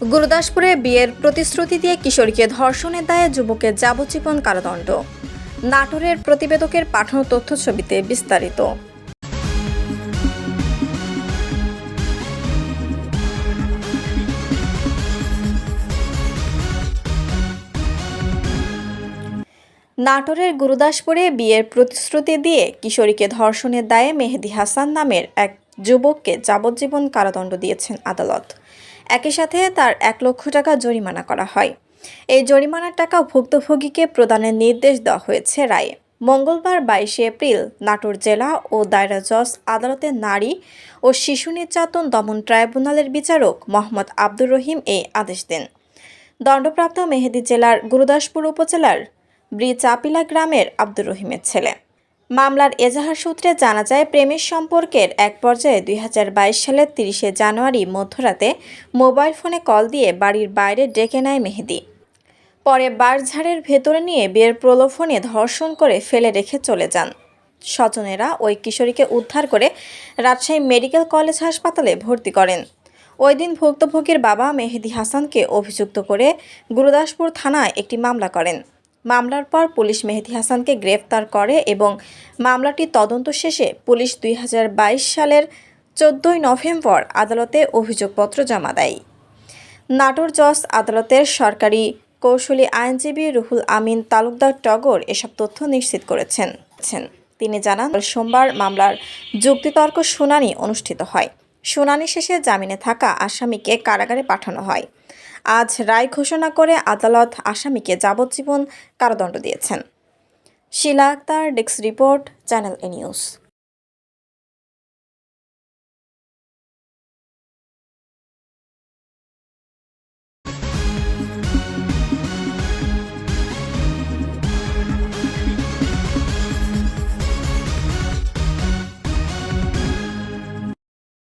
গুরুদাসপুরে বিয়ের প্রতিশ্রুতি দিয়ে কিশোরীকে ধর্ষণের দায়ে যুবকের যাবজ্জীবন কারাদণ্ড। নাটোরের প্রতিবেদকের পাঠানো তথ্য ছবিতে বিস্তারিত। নাটোরের গুরুদাসপুরে বিয়ের প্রতিশ্রুতি দিয়ে কিশোরীকে ধর্ষণের দায়ে মেহেদি হাসান নামের এক যুবককে যাবজ্জীবন কারাদণ্ড দিয়েছেন আদালত। একই সাথে তার এক লক্ষ টাকা জরিমানা করা হয়। এই জরিমানার টাকা ভুক্তভোগীকে প্রদানের নির্দেশ দেওয়া হয়েছে রায়ে। মঙ্গলবার বাইশে এপ্রিল নাটোর জেলা ও দায়রা জজ আদালতের নারী ও শিশু নির্যাতন দমন ট্রাইব্যুনালের বিচারক মোহাম্মদ আব্দুর রহিম এই আদেশ দেন। দণ্ডপ্রাপ্ত মেহেদি জেলার গুরুদাসপুর উপজেলার ব্রিচাপিলা গ্রামের আব্দুর রহিমের ছেলে। মামলার এজাহার সূত্রে জানা যায়, প্রেমের সম্পর্কের এক পর্যায়ে দুই হাজার বাইশ সালের তিরিশে জানুয়ারি মধ্যরাতে মোবাইল ফোনে কল দিয়ে বাড়ির বাইরে ডেকে নেয় মেহেদি। পরে বারঝাড়ের ভেতরে নিয়ে বিয়ের প্রলোভনে ধর্ষণ করে ফেলে রেখে চলে যান। স্বজনেরা ওই কিশোরীকে উদ্ধার করে রাজশাহী মেডিকেল কলেজ হাসপাতালে ভর্তি করেন। ওই দিন ভুক্তভোগীর বাবা মেহেদি হাসানকে অভিযুক্ত করে গুরুদাসপুর থানায় একটি মামলা করেন। মামলার পর পুলিশ মেহেদি হাসানকে গ্রেফতার করে এবং মামলাটি তদন্ত শেষে পুলিশ দুই হাজার বাইশ সালের চোদ্দোই নভেম্বর আদালতে অভিযোগপত্র জমা দেয়। নাটোর জজ আদালতের সরকারি কৌশলী আইনজীবী রুহুল আমিন তালুকদার টগর এসব তথ্য নিশ্চিত করেছেন। তিনি জানান, সোমবার মামলার যুক্তিতর্ক শুনানি অনুষ্ঠিত হয়। শুনানি শেষে জামিনে থাকা আসামিকে কারাগারে পাঠানো হয়। আজ রায় ঘোষণা করে আদালত আসামিকে যাবজ্জীবন কারাদণ্ড দিয়েছেন। Shila Akter, desk report, channel A news.